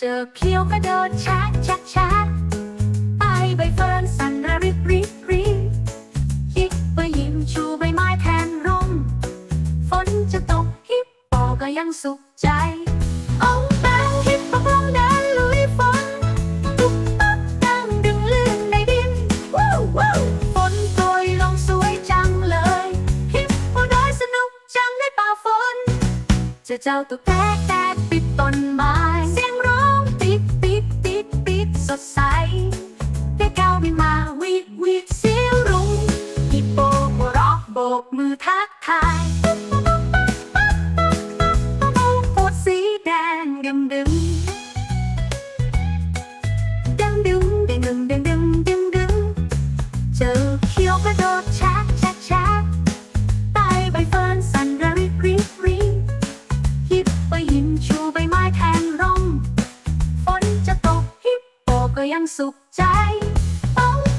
เจอเขียวกระโดดชักชักชัไปใบเฟิร์นสั่นระริบริบริฮิปไปยิ้มชูใบไม้แทนร่มฝนจะตกฮิปปอก็ยังสุขใจองแบงฮิปปพร้องดินลุยฝนตุ๊บตับตั้งดึงลื่นในดินฝนโปรยลงสวยจังเลยฮิปได้สนุกจังได้ปาฝนจะเจ้าตัวแตกแตกปิดต้นไม้ ระโดดแชกแชกแชกใต้ใบเฟิร์นสั่นระริกริกริฮิปไปยิ้มชูใบไม้แทนร่มฝนจะตกฮิปโปก็ยังสุขใจป้องแ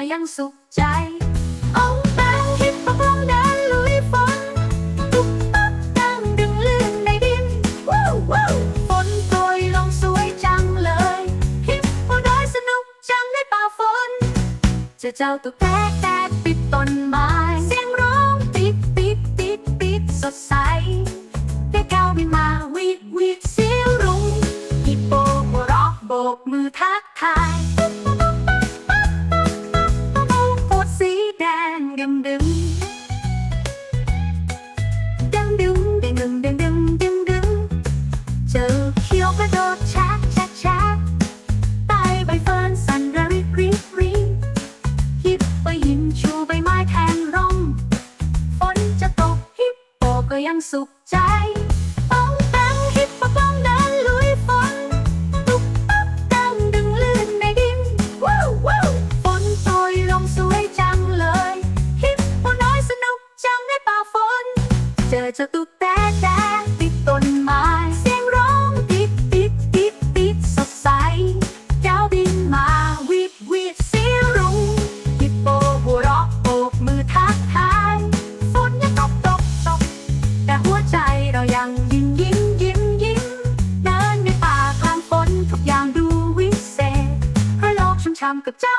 ก็ยังสุขใจองแปงฮิปโปพงเดินลุยฝนตุ๊บปั๊บดังดึงลื่นในดินว้าวว้าวฝนโปรยลงสวยจังเลยฮิปโปได้สนุกจังในป่าฝนจะเจ้าตุ๊กแตกแตกปิดต้นไม้เสียงร้องปิดปิดปิดปิดสดใสได้ก้าวบินมาวิดวิดเสียวรุ้งฮิปโปหัวเราะโบกมือทักทาย ยังสุขใจ 끝장!